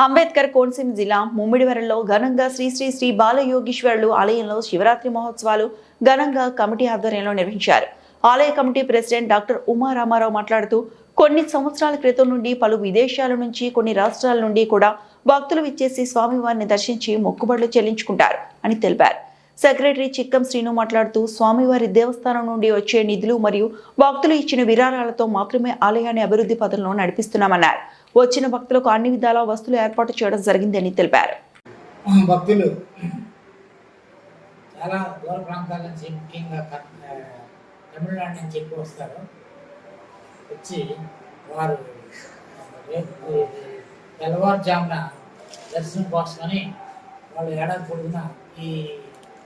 అంబేద్కర్ కోనసీమ జిల్లా ముమ్మిడివరంలో ఘనంగా శ్రీ శ్రీ శ్రీ బాలయోగీశ్వరులు ఆలయంలో శివరాత్రి మహోత్సవాలు ఘనంగా కమిటీ ఆధ్వర్యంలో నిర్వహించారు. ఆలయ committee president doctor Uma Ramarao మాట్లాడుతూ కొన్ని సంవత్సరాల క్రితం నుండి పలు విదేశాల నుంచి కొన్ని రాష్ట్రాల నుండి కూడా భక్తులు విచ్చేసి స్వామివారిని దర్శించి మొక్కుబడులు చెల్లించుకుంటారు అని తెలిపారు. సెక్రటరీ చిక్కం శ్రీను మాట్లాడుతూ స్వామివారి దేవస్థానం నుండి వచ్చే నిధులు మరియు భక్తులు ఇచ్చిన విరాళాలతో మాత్రమే ఆలయాన్ని అభివృద్ధి పథంలో నడిపిస్తున్నామన్నారు. వచ్చిన భక్తులకు అన్ని విధాల వస్తువులు ఏర్పాటు చేయడం జరిగిందని తెలిపారు. భక్తులు చాలా దూర ప్రాంతాల నుంచి ముఖ్యంగా తమిళనాడు నుంచి ఎక్కువ వస్తారు. వచ్చి వారు తెల్లవారుజామున దర్శనం కోసమని వాళ్ళు ఏడాది పొడుగున ఈ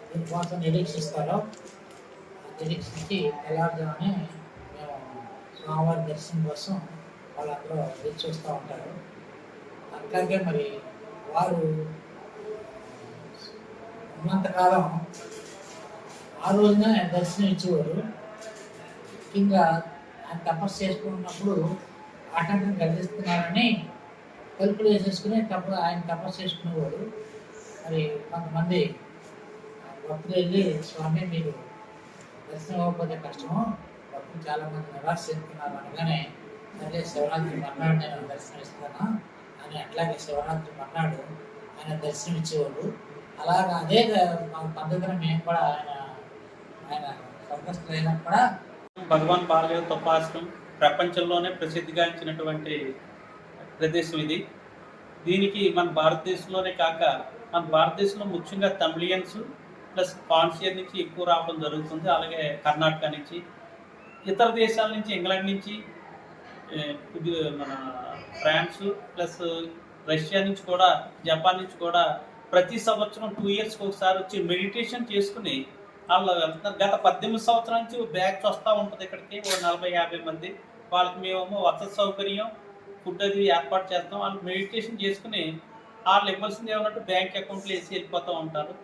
దీనికోసం నిరీక్షిస్తారు నిరీక్షించి తెల్లవారుజామునే మేము స్వామివారి దర్శనం కోసం వాళ్ళందరూ ఎదురు చూస్తూ ఉంటారు. అట్లాగే మరి వారు ఉన్నంతకాలం ఆ రోజున దర్శనం ఇచ్చేవారు ముఖ్యంగా ఆయన తపస్సు చేసుకున్నప్పుడు ఆటంకం కలిగిస్తున్నారని తలుపులు వేసేసుకుని తప్ప ఆయన తపస్సు చేసుకునేవాడు మరి కొంతమంది భక్తులు వెళ్ళి స్వామి మీరు దర్శనం ఇవ్వకపోతే కష్టము. భక్తులు చాలామంది నిరాశ చెందుతున్నారు అనగానే అదే శివరాత్రి మర్నాడు నేను దర్శనం ఇస్తాను అని అట్లాగే శివరాత్రి మర్నాడు ఆయన దర్శనం ఇచ్చేవాళ్ళు అలాగా అదే పద్ధతిని మేము కూడా ఆయన ఆయన స్వర్గస్థులైనా కూడా భగవాన్ బాలదేవ్ తపాసనం ప్రపంచంలోనే ప్రసిద్ధిగాంచినటువంటి ప్రదేశం ఇది. దీనికి మన భారతదేశంలోనే కాక మన భారతదేశంలో ముఖ్యంగా తమిళియన్స్ ప్లస్ పాండిచేరి నుంచి ఎక్కువ రావడం జరుగుతుంది. అలాగే కర్ణాటక నుంచి ఇతర దేశాల నుంచి ఇంగ్లాండ్ నుంచి మన ఫ్రాన్స్ ప్లస్ రష్యా నుంచి కూడా జపాన్ నుంచి కూడా ప్రతి సంవత్సరం టూ ఇయర్స్కి ఒకసారి వచ్చి మెడిటేషన్ చేసుకుని వాళ్ళు వెళ్తున్నారు. గత పద్దెనిమిది సంవత్సరాల నుంచి బ్యాచ్ వస్తూ ఉంటుంది ఇక్కడికి ఓ నలభై యాభై మంది. వాళ్ళకి మేమేమో వసతి సౌకర్యం ఫుడ్ అది ఏర్పాటు చేస్తాం. వాళ్ళు మెడిటేషన్ చేసుకుని వాళ్ళు ఇవ్వాల్సింది ఏమన్నట్టు బ్యాంక్ అకౌంట్లో వేసి వెళ్ళిపోతూ ఉంటారు.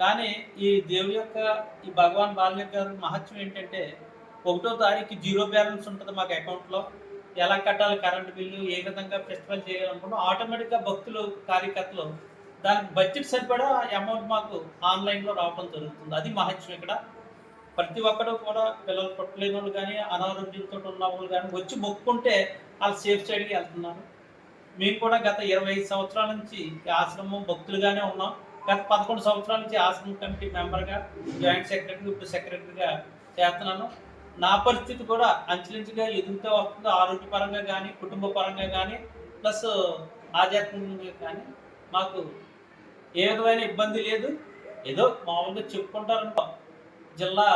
కానీ ఈ దేవుడి యొక్క ఈ భగవాన్ బాల్య గారి మహత్యం ఏంటంటే ఒకటో తారీఖు జీరో బ్యాలెన్స్ ఉంటుంది మాకు అకౌంట్లో ఎలా కట్టాలి కరెంట్ బిల్లు ఏ విధంగా ఫెస్టివల్ చేయాలనుకుంటాం ఆటోమేటిక్గా భక్తులు కార్యకర్తలు దానికి బడ్జెట్ సరిపడా అమౌంట్ మాకు ఆన్లైన్లో రావడం జరుగుతుంది. అది మహత్యం ఇక్కడ. ప్రతి ఒక్కరు కూడా పిల్లలు పుట్టలేని వాళ్ళు కానీ అనారోగ్యంతో ఉన్న వాళ్ళు కానీ వచ్చి మొక్కుంటే వాళ్ళు సేఫ్ సైడ్కి వెళ్తున్నారు. మేము కూడా గత ఇరవై ఐదు సంవత్సరాల నుంచి ఆశ్రమం భక్తులుగానే ఉన్నాం. గత పదకొండు సంవత్సరాల నుంచి ఆశ్రమం కమిటీ మెంబర్గా జాయింట్ సెక్రటరీ ఇప్పుడు సెక్రటరీగా చేస్తున్నాను. నా పరిస్థితి కూడా అంచెలంచెగా ఎదుగుతూ వస్తుంది. ఆరోగ్యపరంగా కానీ కుటుంబ పరంగా కానీ ప్లస్ ఆధ్యాత్మికంగా కానీ మాకు ఏ విధమైన ఇబ్బంది లేదు. ఏదో మామూలుగా చెప్పుకుంటారనుకో జిల్లా